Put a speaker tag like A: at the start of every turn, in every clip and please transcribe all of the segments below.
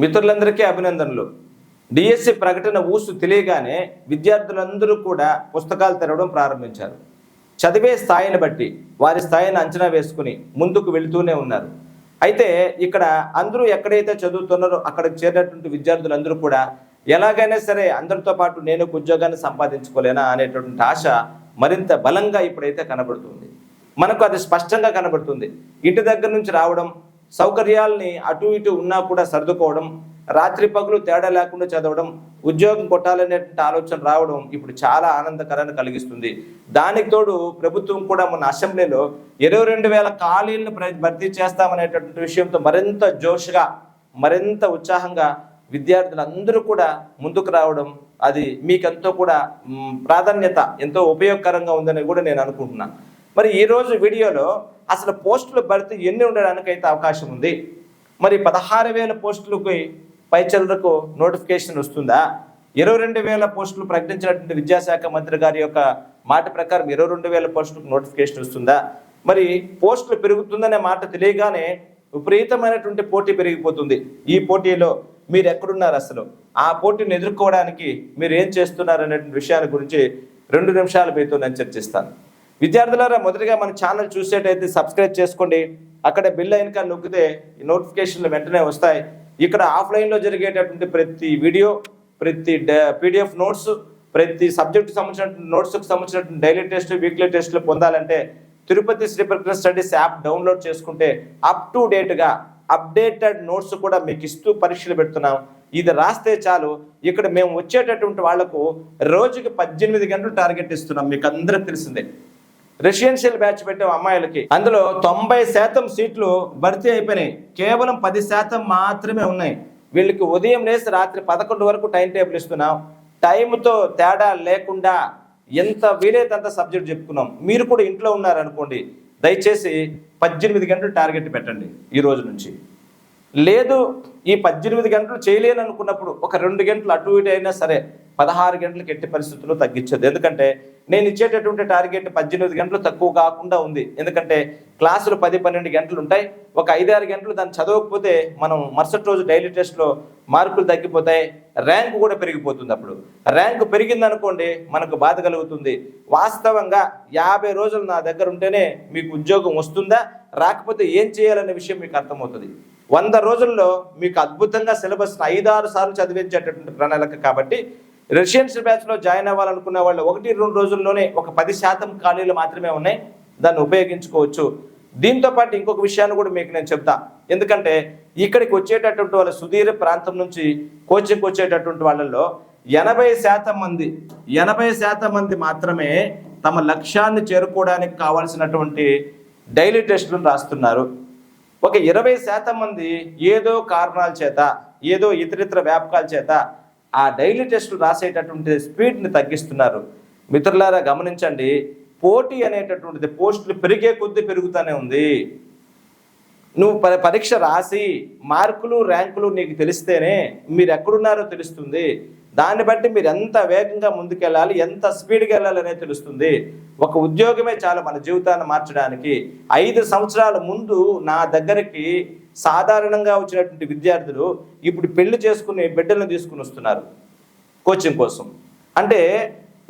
A: మిత్రులందరికీ అభినందనలు. డిఎస్సి ప్రకటన ఊసు తెలియగానే విద్యార్థులందరూ కూడా పుస్తకాలు తెరవడం ప్రారంభించారు. చదివే స్థాయిని బట్టి వారి స్థాయిని అంచనా వేసుకుని ముందుకు వెళుతూనే ఉన్నారు. అయితే ఇక్కడ అందరూ ఎక్కడైతే చదువుతున్నారో అక్కడికి చేరినటువంటి విద్యార్థులందరూ కూడా ఎలాగైనా సరే అందరితో పాటు నేను ఒక ఉద్యోగాన్ని సంపాదించుకోలేనా అనేటువంటి ఆశ మరింత బలంగా ఇప్పుడైతే కనబడుతుంది. మనకు అది స్పష్టంగా కనబడుతుంది. ఇంటి దగ్గర నుంచి రావడం సౌకర్యాల్ని అటు ఇటు ఉన్నా కూడా సర్దుకోవడం రాత్రి పగులు తేడా లేకుండా చదవడం ఉద్యోగం కొట్టాలనేటువంటి ఆలోచన రావడం ఇప్పుడు చాలా ఆనందకరాన్ని కలిగిస్తుంది. దానికి తోడు ప్రభుత్వం కూడా మన అసెంబ్లీలో ఇరవై రెండు వేల ఖాళీలను భర్తీ చేస్తామనేటటువంటి విషయంతో మరింత జోష్గా మరింత ఉత్సాహంగా విద్యార్థులందరూ కూడా ముందుకు రావడం అది మీకెంతో కూడా ప్రాధాన్యత ఎంతో ఉపయోగకరంగా ఉందని కూడా నేను అనుకుంటున్నాను. మరి ఈరోజు వీడియోలో అసలు పోస్టులు భర్తీ ఎన్ని ఉండడానికైతే అవకాశం ఉంది? మరి పదహారు వేల పోస్టులకి పైచలకు నోటిఫికేషన్ వస్తుందా? ఇరవై రెండు వేల పోస్టులు ప్రకటించినటువంటి విద్యాశాఖ మంత్రి గారి యొక్క మాట ప్రకారం ఇరవై రెండు వేల పోస్టులకు నోటిఫికేషన్ వస్తుందా? మరి పోస్టులు పెరుగుతుందనే మాట తెలియగానే విపరీతమైనటువంటి పోటీ పెరిగిపోతుంది. ఈ పోటీలో మీరు ఎక్కడున్నారు అసలు? ఆ పోటీని ఎదుర్కోవడానికి మీరు ఏం చేస్తున్నారు అనేటువంటి విషయాల గురించి రెండు నిమిషాల మీతో నేను చర్చిస్తాను. విద్యార్థులారా మొదటిగా మన ఛానల్ చూసేటైతే సబ్స్క్రైబ్ చేసుకోండి. అక్కడ బిల్ అయిన నొక్కితే ఈ నోటిఫికేషన్లు వెంటనే వస్తాయి. ఇక్కడ ఆఫ్లైన్లో జరిగేటటువంటి ప్రతి వీడియో ప్రతి పీడిఎఫ్ నోట్స్ ప్రతి సబ్జెక్టు సంబంధించిన నోట్స్కి సంబంధించిన డైలీ టెస్ట్ వీక్లీ టెస్ట్లు పొందాలంటే Tirupati Sri Prakruthi studies app download చేసుకుంటే అప్ టు డేట్గా అప్డేటెడ్ నోట్స్ కూడా మీకు ఇస్తూ పరీక్షలు పెడుతున్నాం. ఇది రాస్తే చాలు. ఇక్కడ మేము వచ్చేటటువంటి వాళ్ళకు రోజుకి పద్దెనిమిది గంటలు టార్గెట్ ఇస్తున్నాం. మీకు అందరికి తెలిసిందే. రెసిడెన్షియల్ బ్యాచ్ పెట్టాం అమ్మాయిలకి. అందులో తొంభై శాతం సీట్లు భర్తీ అయిపోయినాయి. కేవలం పది శాతం మాత్రమే ఉన్నాయి. వీళ్ళకి ఉదయం లేసి రాత్రి పదకొండు వరకు టైం టేబుల్ ఇస్తున్నాం. టైంతో తేడా లేకుండా ఎంత వీలైతే సబ్జెక్ట్ చెప్పుకున్నాం. మీరు కూడా ఇంట్లో ఉన్నారనుకోండి దయచేసి పద్దెనిమిది గంటలు టార్గెట్ పెట్టండి ఈ రోజు నుంచి. లేదు ఈ పద్దెనిమిది గంటలు చేయలేను అనుకున్నప్పుడు ఒక రెండు గంటలు అటు ఇటు అయినా సరే పదహారు గంటలకు ఎట్టి పరిస్థితుల్లో తగ్గించదు. ఎందుకంటే నేను ఇచ్చేటటువంటి టార్గెట్ పద్దెనిమిది గంటలు తక్కువ కాకుండా ఉంది. ఎందుకంటే క్లాసులు పది పన్నెండు గంటలు ఉంటాయి. ఒక ఐదారు గంటలు దాన్ని చదవకపోతే మనం మరుసటి రోజు డైలీ టెస్ట్లో మార్కులు తగ్గిపోతాయి. ర్యాంక్ కూడా పెరిగిపోతుంది అప్పుడు. ర్యాంక్ పెరిగింది అనుకోండి మనకు బాధ కలుగుతుంది. వాస్తవంగా యాభై రోజులు నా దగ్గర ఉంటేనే మీకు ఉద్యోగం వస్తుందా? రాకపోతే ఏం చేయాలనే విషయం మీకు అర్థమవుతుంది. వంద రోజుల్లో మీకు అద్భుతంగా సిలబస్ ఐదారు సార్లు చదివించేటటువంటి ప్రణాళిక కాబట్టి రెసిడెన్షియల్ బ్యాచ్లో జాయిన్ అవ్వాలనుకున్న వాళ్ళు ఒకటి రెండు రోజుల్లోనే ఒక పది శాతం ఖాళీలు మాత్రమే ఉన్నాయి. దాన్ని ఉపయోగించుకోవచ్చు. దీంతో పాటు ఇంకొక విషయాన్ని కూడా మీకు నేను చెప్తా. ఎందుకంటే ఇక్కడికి వచ్చేటటువంటి వాళ్ళ సుదీర్ఘ ప్రాంతం నుంచి కోచింగ్కి వచ్చేటటువంటి వాళ్ళల్లో ఎనభై శాతం మంది ఎనభై శాతం మంది మాత్రమే తమ లక్ష్యాన్ని చేరుకోవడానికి కావాల్సినటువంటి డైలీ టెస్టులను రాస్తున్నారు. ఒక ఇరవై శాతం మంది ఏదో కారణాల చేత ఏదో ఇతరితర వ్యాపకాల చేత ఆ డైలీ టెస్టులు రాసేటటువంటి స్పీడ్ని తగ్గిస్తున్నారు. మిత్రులారా గమనించండి. పోటీ అనేటటువంటిది పోస్టులు పెరిగే కొద్దీ పెరుగుతూనే ఉంది. నువ్వు ప- పరీక్ష రాసి మార్కులు ర్యాంకులు నీకు తెలిస్తేనే మీరు ఎక్కడున్నారో తెలుస్తుంది. దాన్ని బట్టి మీరు ఎంత వేగంగా ముందుకెళ్ళాలి ఎంత స్పీడ్గా వెళ్ళాలి అనేది తెలుస్తుంది. ఒక ఉద్యోగమే చాలు మన జీవితాన్ని మార్చడానికి. ఐదు సంవత్సరాల ముందు నా దగ్గరికి సాధారణంగా వచ్చినటువంటి విద్యార్థులు ఇప్పుడు పెళ్ళి చేసుకుని బిడ్డలను తీసుకుని వస్తున్నారు. కోచింగ్ కోసం. అంటే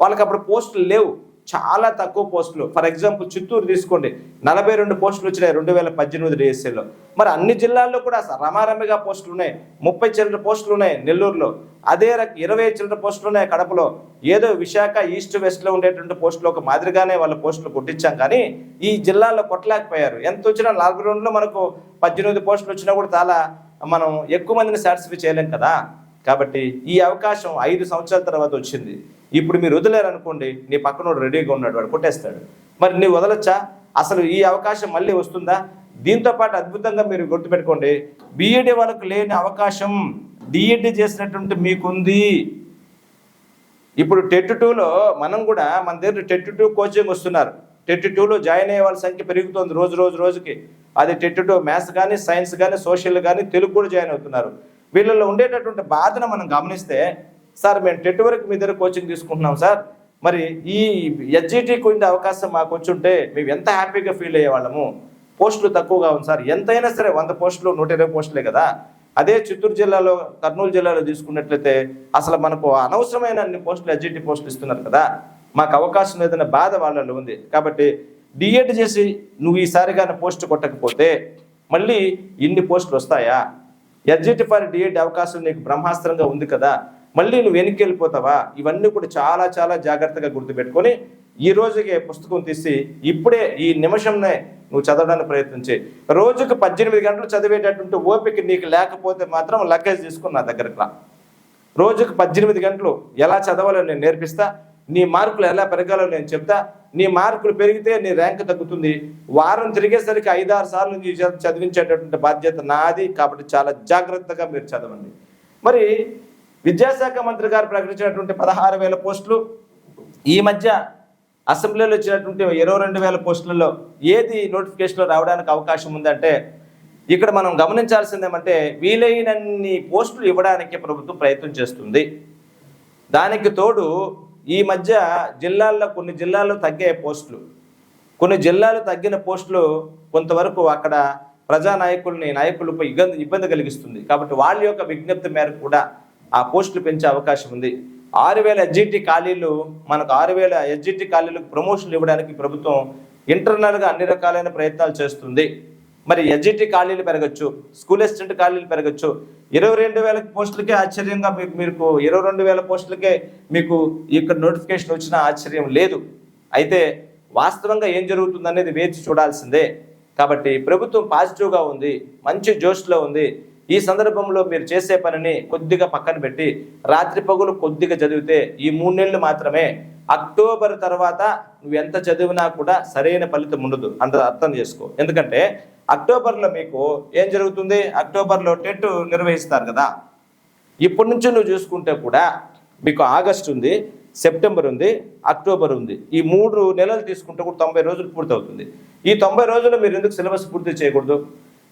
A: వాళ్ళకి అప్పుడు పోస్టులు లేవు. చాలా తక్కువ పోస్టులు. ఫర్ ఎగ్జాంపుల్ చిత్తూరు తీసుకోండి. నలభై రెండు పోస్టులు వచ్చినాయి రెండు వేల పద్దెనిమిది డిఎస్సీలో. మరి అన్ని జిల్లాల్లో కూడా రమారమిగా పోస్టులు ఉన్నాయి. ముప్పై చిల్లర పోస్టులు ఉన్నాయి నెల్లూరులో. అదే రక ఇరవై చిల్లర పోస్టులు ఉన్నాయి కడపలో. ఏదో విశాఖ ఈస్ట్ వెస్ట్లో ఉండేటువంటి పోస్టులు ఒక మాదిరిగానే వాళ్ళ పోస్టులు కొట్టించాం కానీ ఈ జిల్లాలో కొట్టలేకపోయారు ఎంత వచ్చినా నలభై రెండులో మనకు పద్దెనిమిది పోస్టులు వచ్చినా కూడా చాలా మనం ఎక్కువ మందిని సాటిస్ఫై చేయలేం కదా. కాబట్టి ఈ అవకాశం ఐదు సంవత్సరాల తర్వాత వచ్చింది. ఇప్పుడు మీరు వదిలేరు అనుకోండి నీ పక్కన రెడీగా ఉన్నాడు వాడు కొట్టేస్తాడు. మరి నీ వదలొచ్చా? అసలు ఈ అవకాశం మళ్ళీ వస్తుందా? దీంతో పాటు అద్భుతంగా మీరు గుర్తుపెట్టుకోండి బీఈడి వాళ్ళకు లేని అవకాశం డిఈడి చేసినటువంటి మీకుంది. ఇప్పుడు టెట్ టూలో మనం కూడా మన దగ్గర టెట్ టూ కోచింగ్ వస్తున్నారు. టెట్ టూలో జాయిన్ అయ్యే వాళ్ళ సంఖ్య పెరుగుతోంది రోజు రోజు రోజుకి. అది టెట్ టూ మ్యాథ్స్ కానీ సైన్స్ కానీ సోషల్ కానీ తెలుగు కూడా జాయిన్ అవుతున్నారు. వీళ్ళలో ఉండేటటువంటి బాధను మనం గమనిస్తే సార్ మేము టెట్ వరకు మీ దగ్గర కోచింగ్ తీసుకుంటున్నాం సార్. మరి ఈ ఎస్జిటీకి ఉండే అవకాశం మాకు వచ్చి ఉంటే మేము ఎంత హ్యాపీగా ఫీల్ అయ్యేవాళ్ళము? పోస్టులు తక్కువగా ఉంది సార్. ఎంతైనా సరే వంద పోస్టులు నూట ఇరవై పోస్టులే కదా. అదే చిత్తూరు జిల్లాలో కర్నూలు జిల్లాలో తీసుకున్నట్లయితే అసలు మనకు అనవసరమైన అన్ని పోస్టులు ఎడ్జిటి పోస్టులు ఇస్తున్నారు కదా. మాకు అవకాశం లేదన్న బాధ వాళ్ళలో ఉంది. కాబట్టి డిఎడ్ చేసి నువ్వు ఈసారి కానీ పోస్ట్ కొట్టకపోతే మళ్ళీ ఇన్ని పోస్టులు వస్తాయా? ఎడ్జిటి ఫర్ డిఎడ్ అవకాశం నీకు బ్రహ్మాస్త్రంగా ఉంది కదా. మళ్ళీ నువ్వు వెనక్కి వెళ్ళిపోతావా? ఇవన్నీ కూడా చాలా చాలా జాగ్రత్తగా గుర్తుపెట్టుకొని ఈ రోజుకి పుస్తకం తీసి ఇప్పుడే ఈ నిమిషంనే నువ్వు చదవడానికి ప్రయత్నించి రోజుకు పద్దెనిమిది గంటలు చదివేటటువంటి ఓపిక నీకు లేకపోతే మాత్రం లగేజ్ తీసుకుని నా దగ్గరకు రా. రోజుకు పద్దెనిమిది గంటలు ఎలా చదవాలో నేను నేర్పిస్తా నీ మార్కులు ఎలా పెరగాలో నేను చెప్తా నీ మార్కులు పెరిగితే నీ ర్యాంక్ తగ్గుతుంది. వారం తిరిగేసరికి ఐదారు సార్లు నీ చదివించేటటువంటి బాధ్యత నాది కాబట్టి చాలా జాగ్రత్తగా మీరు చదవండి. మరి విద్యాశాఖ మంత్రి గారు ప్రకటించినటువంటి పదహారు వేల పోస్టులు ఈ మధ్య అసెంబ్లీలో వచ్చినటువంటి ఇరవై రెండు వేల పోస్టులలో ఏది నోటిఫికేషన్లో రావడానికి అవకాశం ఉందంటే ఇక్కడ మనం గమనించాల్సింది ఏమంటే వీలైనన్ని పోస్టులు ఇవ్వడానికి ప్రభుత్వం ప్రయత్నం చేస్తుంది. దానికి తోడు ఈ మధ్య జిల్లాల్లో కొన్ని జిల్లాల్లో తగ్గే పోస్టులు. కొన్ని జిల్లాలు తగ్గిన పోస్టులు కొంతవరకు అక్కడ ప్రజానాయకుల్ని నాయకులపై ఇబ్బంది ఇబ్బంది కలిగిస్తుంది. కాబట్టి వాళ్ళ యొక్క విజ్ఞప్తి మేరకు కూడా ఆ పోస్టులు పెంచే అవకాశం ఉంది. ఆరు వేల ఎస్జిటి ఖాళీలు మనకు ఆరు వేల ఎస్జిటి ఖాళీలకు ప్రమోషన్లు ఇవ్వడానికి ప్రభుత్వం ఇంటర్నల్గా అన్ని రకాలైన ప్రయత్నాలు చేస్తుంది. మరి ఎస్జిటి ఖాళీలు పెరగచ్చు స్కూల్ అసిస్టెంట్ ఖాళీలు పెరగచ్చు. ఇరవై రెండు వేల పోస్టులకే ఆశ్చర్యంగా మీకు మీకు ఇరవై రెండు వేల పోస్టులకే మీకు ఇక్కడ నోటిఫికేషన్ వచ్చిన ఆశ్చర్యం లేదు. అయితే వాస్తవంగా ఏం జరుగుతుందనేది వేచి చూడాల్సిందే. కాబట్టి ప్రభుత్వం పాజిటివ్గా ఉంది మంచి జోష్లో ఉంది. ఈ సందర్భంలో మీరు చేసే పనిని కొద్దిగా పక్కన పెట్టి రాత్రి పగులు కొద్దిగా చదివితే ఈ మూడు నెలలు మాత్రమే. అక్టోబర్ తర్వాత నువ్వు ఎంత చదివినా కూడా సరైన ఫలితం ఉండదు. అంత అర్థం చేసుకో. ఎందుకంటే అక్టోబర్లో మీకు ఏం జరుగుతుంది? అక్టోబర్లో టెట్ నిర్వహిస్తారు కదా. ఇప్పటి నుంచి నువ్వు చూసుకుంటే కూడా మీకు ఆగస్ట్ ఉంది సెప్టెంబర్ ఉంది అక్టోబర్ ఉంది. ఈ మూడు నెలలు తీసుకుంటే కూడా తొంభై రోజులు పూర్తవుతుంది. ఈ తొంభై రోజులు మీరు ఎందుకు సిలబస్ పూర్తి చేయకూడదు?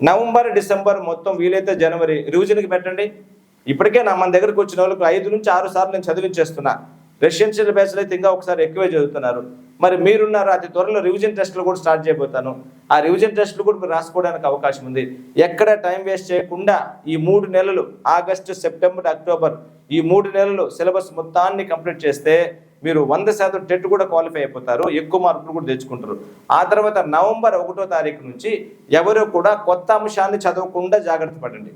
A: నవంబర్ డిసెంబర్ మొత్తం వీలైతే జనవరి. రివిజన్కి పెట్టండి. ఇప్పటికే నా మన దగ్గరకు వచ్చిన వాళ్ళకి ఐదు నుంచి ఆరు సార్లు నేను చదివించేస్తున్నా. రెసిడెన్షియల్ బ్యాచ్లు అయితే ఇంకా ఒకసారి ఎక్కువే చదువుతున్నారు. మరి మీరున్నారు? అతి త్వరలో రివిజన్ టెస్టులు కూడా స్టార్ట్ చేయబోతాను. ఆ రివిజన్ టెస్టులు కూడా మీరు రాసుకోవడానికి అవకాశం ఉంది. ఎక్కడ టైం వేస్ట్ చేయకుండా ఈ మూడు నెలలు ఆగస్టు సెప్టెంబర్ అక్టోబర్ ఈ మూడు నెలలు సిలబస్ మొత్తాన్ని కంప్లీట్ చేస్తే మీరు వంద శాతం టెట్ కూడా క్వాలిఫై అయిపోతారు ఎక్కువ మార్కులు కూడా తెచ్చుకుంటారు. ఆ తర్వాత నవంబర్ ఒకటో తారీఖు నుంచి ఎవరు కూడా కొత్త అంశాన్ని చదవకుండా జాగ్రత్త పడండి.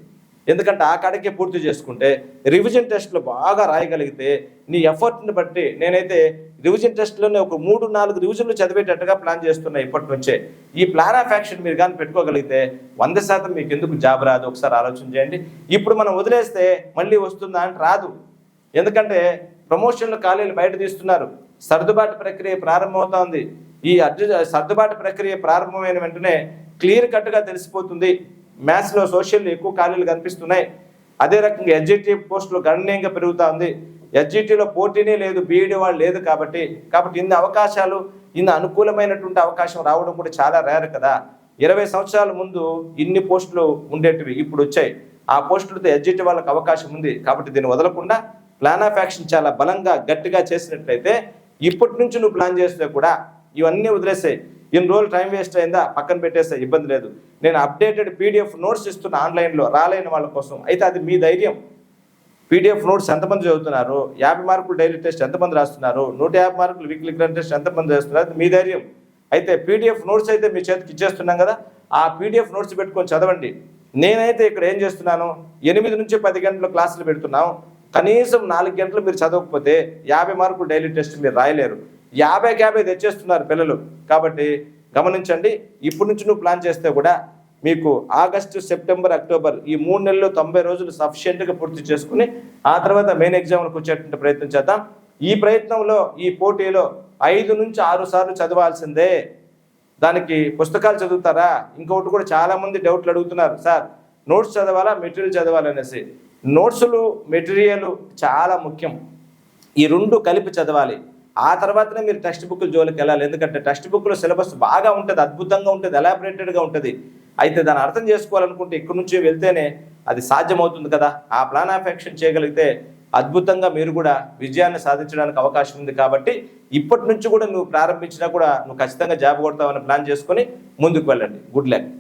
A: ఎందుకంటే ఆ కాడికే పూర్తి చేసుకుంటే రివిజన్ టెస్ట్లు బాగా రాయగలిగితే నీ ఎఫర్ట్ని బట్టి నేనైతే రివిజన్ టెస్ట్లోనే ఒక మూడు నాలుగు రివిజన్లు చదివేటట్టుగా ప్లాన్ చేస్తున్నా ఇప్పటి నుంచే. ఈ ప్లాన్ ఆఫ్ యాక్షన్ మీరు కానీ పెట్టుకోగలిగితే వంద శాతం మీకు ఎందుకు జాబ్ రాదు? ఒకసారి ఆలోచన చేయండి. ఇప్పుడు మనం వదిలేస్తే మళ్ళీ వస్తుందా అంటే రాదు. ఎందుకంటే ప్రమోషన్లు ఖాళీలు బయట తీస్తున్నారు. సర్దుబాటు ప్రక్రియ ప్రారంభమవుతోంది. ఈ అర్జు సర్దుబాటు ప్రక్రియ ప్రారంభమైన వెంటనే క్లియర్ కట్గా తెలిసిపోతుంది. మ్యాథ్స్లో సోషల్ ఎక్కువ ఖాళీలు కనిపిస్తున్నాయి. అదే రకంగా ఎస్జిటి పోస్టులు గణనీయంగా పెరుగుతూ ఉంది ఎస్జిటిలో పోటీనే లేదు బీఈడి వాళ్ళు లేదు కాబట్టి కాబట్టి ఇన్ని అవకాశాలు ఇన్ని అనుకూలమైనటువంటి అవకాశం రావడం కూడా చాలా రేర్ కదా. ఇరవై సంవత్సరాల ముందు ఇన్ని పోస్టులు ఉండేటివి ఇప్పుడు వచ్చాయి. ఆ పోస్టులతో ఎస్జిటి వాళ్ళకి అవకాశం ఉంది కాబట్టి దీన్ని వదలకుండా ప్లాన్ ఆఫ్ యాక్షన్ చాలా బలంగా గట్టిగా చేసినట్లయితే ఇప్పటి నుంచి నువ్వు ప్లాన్ చేస్తే కూడా ఇవన్నీ వదిలేసాయి. ఇన్ని రోజులు టైం వేస్ట్ అయిందా? పక్కన పెట్టేస్తే ఇబ్బంది లేదు. నేను అప్డేటెడ్ పీడిఎఫ్ నోట్స్ ఇస్తున్న ఆన్లైన్లో రాలేని వాళ్ళ కోసం. అయితే అది మీ ధైర్యం. పీడిఎఫ్ నోట్స్ ఎంతమంది చదువుతున్నారు? యాభై మార్కులు డైలీ టెస్ట్ ఎంతమంది రాస్తున్నారు? నూట యాభై మార్కులు వీక్లీ గ్రాండ్ టెస్ట్ ఎంతమంది చేస్తున్నారు? అది మీ ధైర్యం. అయితే పీడిఎఫ్ నోట్స్ అయితే మీ చేతికి ఇచ్చేస్తున్నాం కదా ఆ పీడిఎఫ్ నోట్స్ పెట్టుకొని చదవండి. నేనైతే ఇక్కడ ఏం చేస్తున్నాను? ఎనిమిది నుంచి పది గంటల క్లాసులు పెడుతున్నాం. కనీసం నాలుగు గంటలు మీరు చదవకపోతే యాభై మార్కులు డైలీ టెస్ట్ మీరు రాయలేరు. యాభైకి యాభై తెచ్చేస్తున్నారు పిల్లలు. కాబట్టి గమనించండి ఇప్పటి నుంచి నువ్వు ప్లాన్ చేస్తే కూడా మీకు ఆగస్టు సెప్టెంబర్ అక్టోబర్ ఈ మూడు నెలలు తొంభై రోజులు సఫిషియెంట్గా పూర్తి చేసుకుని ఆ తర్వాత మెయిన్ ఎగ్జామ్లకు వచ్చేటువంటి ప్రయత్నం చేద్దాం. ఈ ప్రయత్నంలో ఈ పోటీలో ఐదు నుంచి ఆరు సార్లు చదవాల్సిందే. దానికి పుస్తకాలు చదువుతారా? ఇంకొకటి కూడా చాలామంది డౌట్లు అడుగుతున్నారు. సార్ నోట్స్ చదవాలా? మెటీరియల్ చదవాలనేసి. నోట్సులు మెటీరియల్ చాలా ముఖ్యం. ఈ రెండు కలిపి చదవాలి. ఆ తర్వాతనే మీరు టెక్స్ట్ బుక్ జోలికి వెళ్ళాలి. ఎందుకంటే టెక్స్ట్ బుక్లో సిలబస్ బాగా ఉంటుంది అద్భుతంగా ఉంటుంది ఎలాబరేటెడ్గా ఉంటుంది. అయితే దాన్ని అర్థం చేసుకోవాలనుకుంటే ఇక్కడ నుంచి వెళ్తేనే అది సాధ్యమవుతుంది కదా. ఆ ప్లాన్ ఆఫ్ యాక్షన్ చేయగలిగితే అద్భుతంగా మీరు కూడా విజయాన్ని సాధించడానికి అవకాశం ఉంది కాబట్టి ఇప్పటి నుంచి కూడా నువ్వు ప్రారంభించినా కూడా నువ్వు ఖచ్చితంగా జాబ్ కొడతావని ప్లాన్ చేసుకొని ముందుకు వెళ్ళండి. Good luck